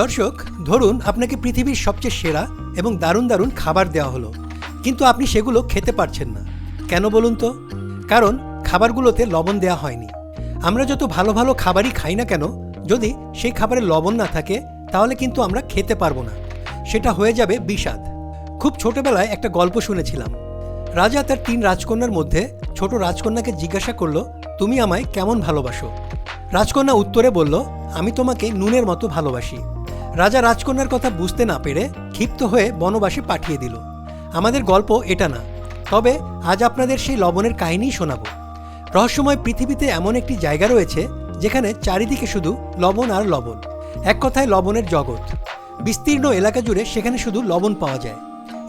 দর্শক, ধরুন আপনাকে পৃথিবীর সবচেয়ে সেরা এবং দারুণ দারুণ খাবার দেওয়া হলো, কিন্তু আপনি সেগুলো খেতে পারছেন না। কেন বলুন তো? কারণ খাবারগুলোতে লবণ দেওয়া হয়নি। আমরা যত ভালো ভালো খাবারই খাই না কেন, যদি সেই খাবারে লবণ না থাকে, তাহলে কিন্তু আমরা খেতে পারব না। সেটা হয়ে যাবে বিষাদ। খুব ছোটবেলায় একটা গল্প শুনেছিলাম। রাজা তার তিন রাজকন্যার মধ্যে ছোট রাজকন্যাকে জিজ্ঞাসা করল, তুমি আমায় কেমন ভালোবাসো? রাজকন্যা উত্তরে বলল, আমি তোমাকে নুনের মতো ভালোবাসি। রাজা রাজকন্যার কথা বুঝতে না পেরে ক্ষিপ্ত হয়ে বনবাসে পাঠিয়ে দিল। আমাদের গল্প এটা না। তবে আজ আপনাদের সেই লবণের কাহিনীই শোনাবো। রহস্যময় পৃথিবীতে এমন একটি জায়গা রয়েছে, যেখানে চারিদিকে শুধু লবণ আর লবণ। এক কথায় লবণের জগৎ। বিস্তীর্ণ এলাকা জুড়ে সেখানে শুধু লবণ পাওয়া যায়।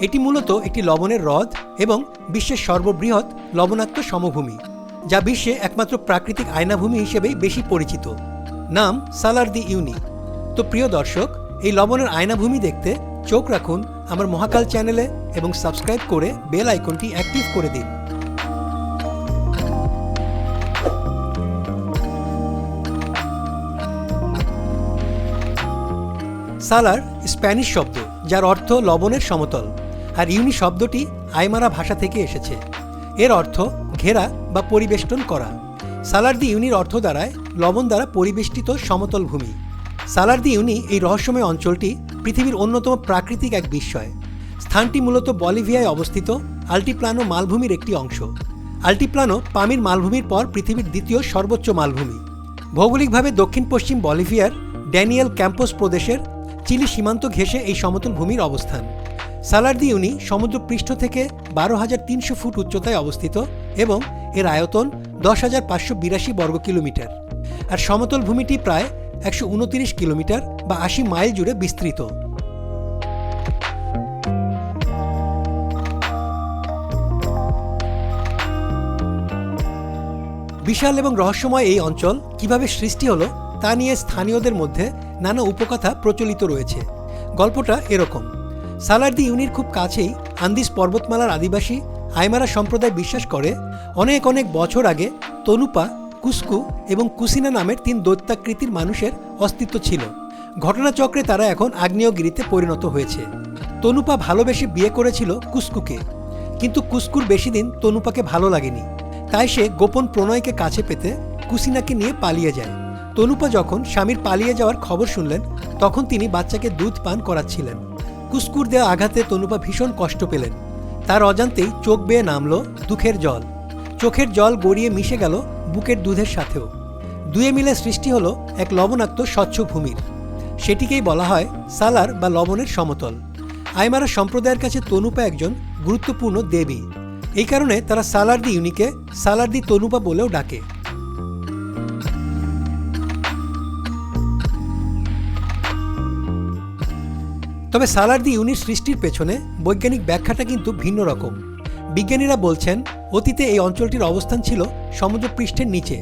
এটি মূলত একটি লবণের হ্রদ এবং বিশ্বের সর্ববৃহৎ লবণাক্ত সমভূমি, যা বিশ্বে একমাত্র প্রাকৃতিক আয়নাভূমি হিসেবেই বেশি পরিচিত। নাম সালার দি ইউনি। তো প্রিয় দর্শক, এই লবণের আয়নাভূমি দেখতে চোখ রাখুন আমার মহাকাল চ্যানেলে এবং সাবস্ক্রাইব করে বেল আইকনটি অ্যাক্টিভ করে দিন। সালার স্প্যানিশ শব্দ, যার অর্থ লবণের সমতল, আর ইউনি শব্দটি আইমারা ভাষা থেকে এসেছে। এর অর্থ ঘেরা বা পরিবেষ্টন করা। সালার দি ইউনির অর্থ দ্বারায় লবণ দ্বারা পরিবেষ্টিত সমতল ভূমি। সালার দি ইউনি এই রহস্যময় অঞ্চলটি পৃথিবীর অন্যতম প্রাকৃতিক এক বিস্ময়। স্থানটি মূলত বলিভিয়ায় অবস্থিত, আল্টিপ্লানো মালভূমির একটি অংশ। আল্টিপ্লানো পামির মালভূমির পর পৃথিবীর দ্বিতীয় সর্বোচ্চ মালভূমি। ভৌগোলিকভাবে দক্ষিণ পশ্চিম বলিভিয়ার ড্যানিয়েল ক্যাম্পোস প্রদেশের চিলি সীমান্ত ঘেঁষে এই সমতল ভূমির অবস্থান। সালার দি ইউনি সমুদ্রপৃষ্ঠ থেকে বারো হাজার তিনশো ফুট উচ্চতায় অবস্থিত এবং এর আয়তন দশ হাজার পাঁচশো বিরাশি বর্গ কিলোমিটার আর সমতল ভূমিটি প্রায় একশো কিলোমিটার বা আশি মাইল জুড়ে বিস্তৃত। বিশাল এবং রহস্যময় এই অঞ্চল কীভাবে সৃষ্টি হলো তা নিয়ে স্থানীয়দের মধ্যে নানা উপকথা প্রচলিত রয়েছে। গল্পটা এরকম। সালারদি ইউনির খুব কাছেই আন্দিস পর্বতমালার আদিবাসী আইমারা সম্প্রদায় বিশ্বাস করে, অনেক অনেক বছর আগে তনুপা কুস্কু এবং কুসিনা নামের তিন দৈত্যাকৃতির মানুষের অস্তিত্ব ছিল। ঘটনাচক্রে তারা এখন আগ্নেয়গিরিতে পরিণত হয়েছে। তনুপা ভালোবেসে বিয়ে করেছিল কুস্কুকে। কিন্তু কুস্কুর বেশি দিন তনুপাকে ভালো লাগেনি। তাই সে গোপন প্রণয়কে কাছে পেতে কুসিনাকে নিয়ে পালিয়ে যায়। তনুপা যখন স্বামীর পালিয়ে যাওয়ার খবর শুনলেন, তখন তিনি বাচ্চাকে দুধ পান করাচ্ছিলেন। কুস্কুর দেওয়া আঘাতে তনুপা ভীষণ কষ্ট পেলেন। তার অজান্তেই চোখ বেয়ে নামল দুঃখের জল। চোখের জল গড়িয়ে মিশে গেল বুকের দুধের সাথেও। দুয়ে মিলে সৃষ্টি হলো এক লবণাক্ত স্বচ্ছ ভূমির। সেটিকেই বলা হয় সালার বা লবণের সমতল। আইমারা সম্প্রদায়ের কাছে তনুপা একজন গুরুত্বপূর্ণ দেবী। এই কারণে তারা সালার দি ইউনিকে সালার দি তনুপা বলেও ডাকে। তবে সালার দি ইউনির সৃষ্টির পেছনে বৈজ্ঞানিক ব্যাখ্যাটা কিন্তু ভিন্ন রকম। বিজ্ঞানীরা বলছেন, অতীতে এই অঞ্চলটির অবস্থান ছিল সমুদ্রপৃষ্ঠের নিচে।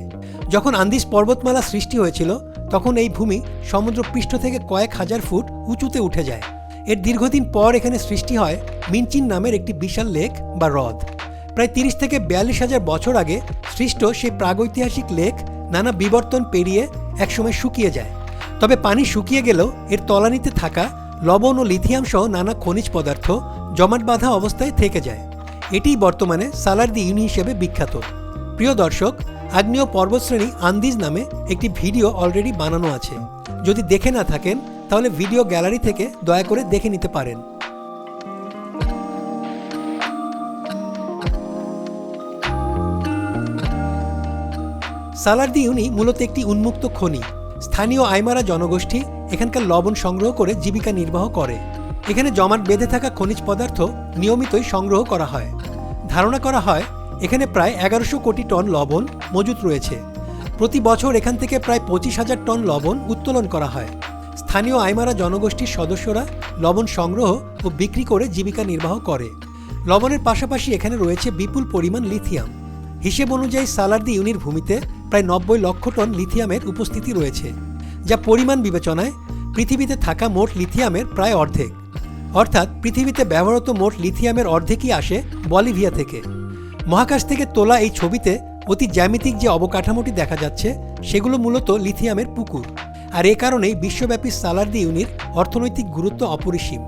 যখন আন্দিস পর্বতমালা সৃষ্টি হয়েছিল, তখন এই ভূমি সমুদ্রপৃষ্ঠ থেকে কয়েক হাজার ফুট উঁচুতে উঠে যায়। এর দীর্ঘদিন পর এখানে সৃষ্টি হয় মিনচিন নামের একটি বিশাল লেক বা হ্রদ। প্রায় তিরিশ থেকে বিয়াল্লিশ হাজার বছর আগে সৃষ্ট সেই প্রাগৈতিহাসিক লেক নানা বিবর্তন পেরিয়ে একসময় শুকিয়ে যায়। তবে পানি শুকিয়ে গেলেও এর তলানিতে থাকা লবণ ও লিথিয়াম সহ নানা খনিজ পদার্থ জমাট বাঁধা অবস্থায় থেকে যায়। এটিই বর্তমানে সালার দি ইউনি হিসেবে বিখ্যাত। প্রিয় দর্শক, আগ্নেয় পর্বতশ্রেণী আন্দিজ নামে একটি ভিডিও অলরেডি বানানো আছে। যদি দেখে না থাকেন, তাহলে ভিডিও গ্যালারি থেকে দয়া করে দেখে নিতে পারেন। সালার দি ইউনি মূলত একটি উন্মুক্ত খনি। স্থানীয় আইমারা জনগোষ্ঠী এখানকার লবণ সংগ্রহ করে জীবিকা নির্বাহ করে। এখানে জমাট বেঁধে থাকা খনিজ পদার্থ নিয়মিতই সংগ্রহ করা হয়। ধারণা করা হয়, এখানে প্রায় এগারোশো কোটি টন লবণ মজুত রয়েছে। প্রতি বছর এখান থেকে প্রায় পঁচিশ হাজার টন লবণ উত্তোলন করা হয়। স্থানীয় আইমারা জনগোষ্ঠীর সদস্যরা লবণ সংগ্রহ ও বিক্রি করে জীবিকা নির্বাহ করে। লবণের পাশাপাশি এখানে রয়েছে বিপুল পরিমাণ লিথিয়াম। হিসেব অনুযায়ী সালারদি ইউনির ভূমিতে প্রায় নব্বই লক্ষ টন লিথিয়ামের উপস্থিতি রয়েছে, যা পরিমাণ বিবেচনায় পৃথিবীতে থাকা মোট লিথিয়ামের প্রায় অর্ধেক। অর্থাৎ পৃথিবীতে ব্যবহৃত মোট লিথিয়ামের অর্ধেকই আসে বলিভিয়া থেকে। মহাকাশ থেকে তোলা এই ছবিতে অতি জ্যামিতিক যে অবকাঠামোটি দেখা যাচ্ছে, সেগুলো মূলত লিথিয়ামের পুকুর। আর এ কারণেই বিশ্বব্যাপী সালারদি ইউনির অর্থনৈতিক গুরুত্ব অপরিসীম।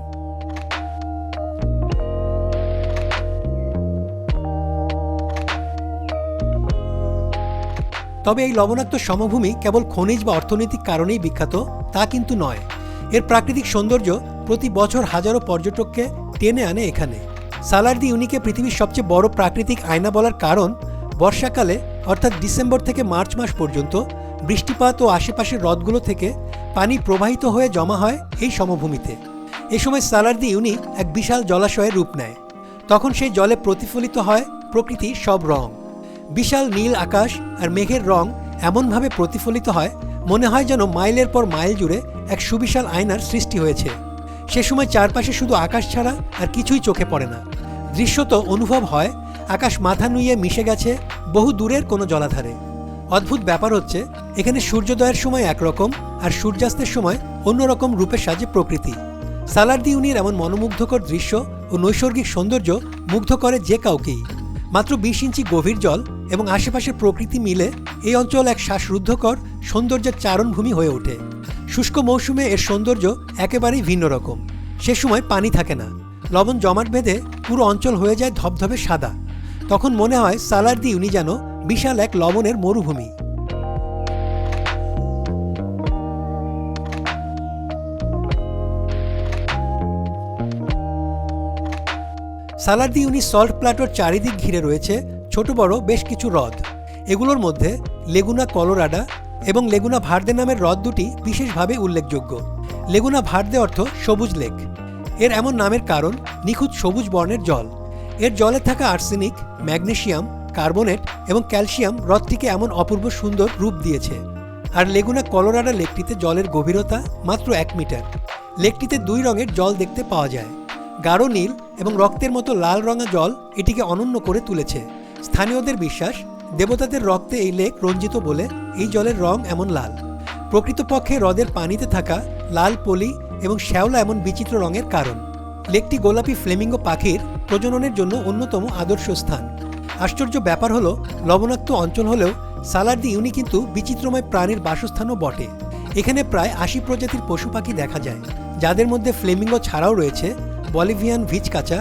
তবে এই লবণাক্ত সমভূমি কেবল খনিজ বা অর্থনৈতিক কারণেই বিখ্যাত, তা কিন্তু নয়। এর প্রাকৃতিক সৌন্দর্য প্রতি বছর হাজারো পর্যটককে টেনে আনে এখানে। সালারদি ইউনিকে পৃথিবীর সবচেয়ে বড় প্রাকৃতিক আয়না বলার কারণ বর্ষাকালে, অর্থাৎ ডিসেম্বর থেকে মার্চ মাস পর্যন্ত, বৃষ্টিপাত ও আশেপাশের হ্রদগুলো থেকে পানি প্রবাহিত হয়ে জমা হয় এই সমভূমিতে। এ সময় সালারদি ইউনি এক বিশাল জলাশয়ের রূপ নেয়। তখন সেই জলে প্রতিফলিত হয় প্রকৃতির সব রং। বিশাল নীল আকাশ আর মেঘের রং এমনভাবে প্রতিফলিত হয়, মনে হয় যেন মাইলের পর মাইল জুড়ে এক সুবিশাল আয়নার সৃষ্টি হয়েছে। সে সময় চারপাশে শুধু আকাশ ছাড়া আর কিছুই চোখে পড়ে না। দৃশ্যত অনুভব হয়, আকাশ মাথা নুইয়ে মিশে গেছে বহু দূরের কোনো জলাধারে। অদ্ভুত ব্যাপার হচ্ছে, এখানে সূর্যোদয়ের সময় একরকম আর সূর্যাস্তের সময় অন্যরকম রূপে সাজে প্রকৃতি। সালারদি ইউনির এমন মনোমুগ্ধকর দৃশ্য ও নৈসর্গিক সৌন্দর্য মুগ্ধ করে যে কাউকেই। মাত্র বিশ ইঞ্চি গভীর জল এবং আশেপাশের প্রকৃতি মিলে এই অঞ্চল এক শ্বাসরুদ্ধকর সৌন্দর্যের চারণভূমি হয়ে ওঠে। শুষ্ক মৌসুমে এর সৌন্দর্য একেবারেই ভিন্ন রকম। সে সময় পানি থাকে না। লবণ জমাট বেঁধে পুরো অঞ্চল হয়ে যায় ধবধবে সাদা। তখন মনে হয় সালারদি ইউনি যেন বিশাল এক লবণের মরুভূমি। সালারদি ইউনি সল্ট প্লাটোর চারিদিক ঘিরে রয়েছে ছোট বড় বেশ কিছু হ্রদ। এগুলোর মধ্যে লেগুনা কলোরাডা এবং লেগুনা ভার্দে নামের হ্রদ দুটি বিশেষভাবে উল্লেখযোগ্য। লেগুনা ভার্দে অর্থ সবুজ লেক। এর এমন নামের কারণ নিখুঁত সবুজ বর্ণের জল। এর জলে থাকা আর্সেনিক, ম্যাগনেশিয়াম, কার্বনেট এবং ক্যালসিয়াম হ্রদটিকে এমন অপূর্ব সুন্দর রূপ দিয়েছে। আর লেগুনা কলোরাডা লেকটিতে জলের গভীরতা মাত্র এক মিটার। লেকটিতে দুই রঙের জল দেখতে পাওয়া যায়। গাঢ় নীল এবং রক্তের মতো লাল রঙা জল এটিকে অনন্য করে তুলেছে। স্থানীয়দের বিশ্বাস দেবতাদের রক্তে এই লেক রঞ্জিত বলে এই জলের রং এমন লাল। প্রকৃতপক্ষে হ্রদের পানিতে থাকা লাল পলি এবং শ্যাওলা এমন বিচিত্র রঙের কারণ। লেকটি গোলাপি ফ্লেমিঙ্গো পাখির প্রজননের জন্য অন্যতম আদর্শ স্থান। আশ্চর্য ব্যাপার হলো, লবণাক্ত অঞ্চল হলেও সালারদি ইউনি কিন্তু বিচিত্রময় প্রাণীর বাসস্থানও বটে। এখানে প্রায় আশি প্রজাতির পশু পাখি দেখা যায়, যাদের মধ্যে ফ্লেমিঙ্গো ছাড়াও রয়েছে Bolivian viscacha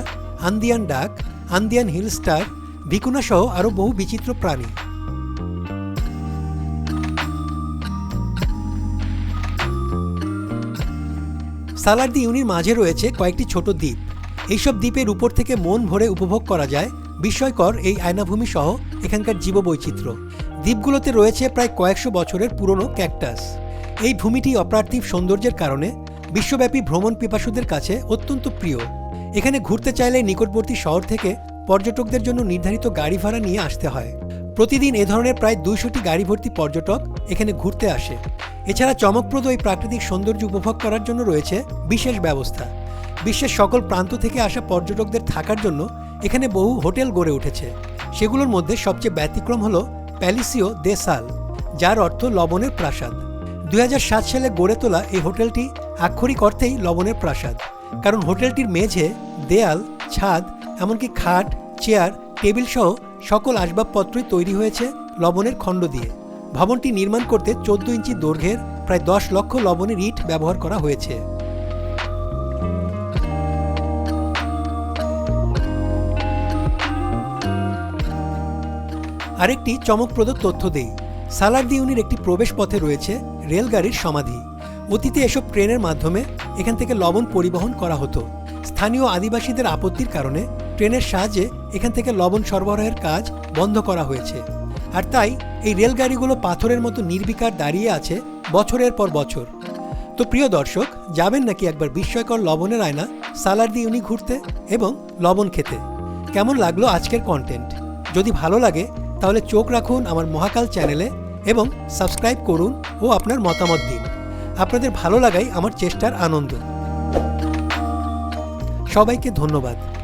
Andean duck, Andean hillstar vicuna সহ আরও বহু বিচিত্র প্রাণী। সালারদি ইউনির মাঝে রয়েছে কয়েকটি ছোট দ্বীপ। এইসব দ্বীপের উপর থেকে মন ভরে উপভোগ করা যায়। বিস্ময়কর এই আয়নাভূমি সহ এখানকার জীববৈচিত্র্য। দ্বীপগুলোতে রয়েছে প্রায় কয়েকশো বছরের পুরনো ক্যাকটাস। এই ভূমিটি অপ্রার্থিব সৌন্দর্যের কারণে বিশ্বব্যাপী ভ্রমণ পিপাসুদের কাছে অত্যন্ত প্রিয়। এখানে ঘুরতে চাইলে নিকটবর্তী শহর থেকে পর্যটকদের জন্য নির্ধারিত গাড়ি ভাড়া নিয়ে আসতে হয়। প্রতিদিন এ ধরনের প্রায় দুইশোটি গাড়ি ভর্তি পর্যটক এখানে ঘুরতে আসে। এছাড়া চমকপ্রদ এই প্রাকৃতিক সৌন্দর্য উপভোগ করার জন্য রয়েছে বিশেষ ব্যবস্থা। বিশ্বের সকল প্রান্ত থেকে আসা পর্যটকদের থাকার জন্য এখানে বহু হোটেল গড়ে উঠেছে। সেগুলোর মধ্যে সবচেয়ে ব্যতিক্রম হল প্যালিসিও দে সাল, যার অর্থ লবণের প্রাসাদ। দুই হাজার সাত সালে গড়ে তোলা এই হোটেলটি আক্ষরিক অর্থেই লবণের প্রাসাদ, কারণ হোটেলটির মেঝে, দেয়াল, ছাদ এমনকি খাট, চেয়ার, টেবিল সহ সকল আসবাবপত্রই তৈরি হয়েছে লবণের খণ্ড দিয়ে। ভবনটি নির্মাণ করতে চোদ্দ ইঞ্চি দৈর্ঘ্যের প্রায় দশ লক্ষ লবণের ইট ব্যবহার করা হয়েছে। আরেকটি চমকপ্রদ তথ্য দেই। সালারদি ইউনির একটি প্রবেশ পথে রয়েছে রেলগাড়ির সমাধি। অতীতে এসব ট্রেনের মাধ্যমে এখান থেকে লবণ পরিবহন করা হতো। স্থানীয় আদিবাসীদের আপত্তির কারণে ট্রেনের সাহায্যে এখান থেকে লবণ সরবরাহের কাজ বন্ধ করা হয়েছে। আর তাই এই রেলগাড়িগুলো পাথরের মতো নির্বিকার দাঁড়িয়ে আছে বছরের পর বছর। তো প্রিয় দর্শক, যাবেন নাকি একবার বিস্ময়কর লবণের আয়না, সালার দিয়ে উনি ঘুরতে এবং লবণ খেতে? কেমন লাগল আজকের কন্টেন্ট যদি ভালো লাগে, তাহলে চোখ রাখুন আমার মহাকাল চ্যানেলে এবং সাবস্ক্রাইব করুন ও আপনার মতামত দিন। আপনাদের ভালো লাগাই আমার চেষ্টার আনন্দ। সবাইকে ধন্যবাদ।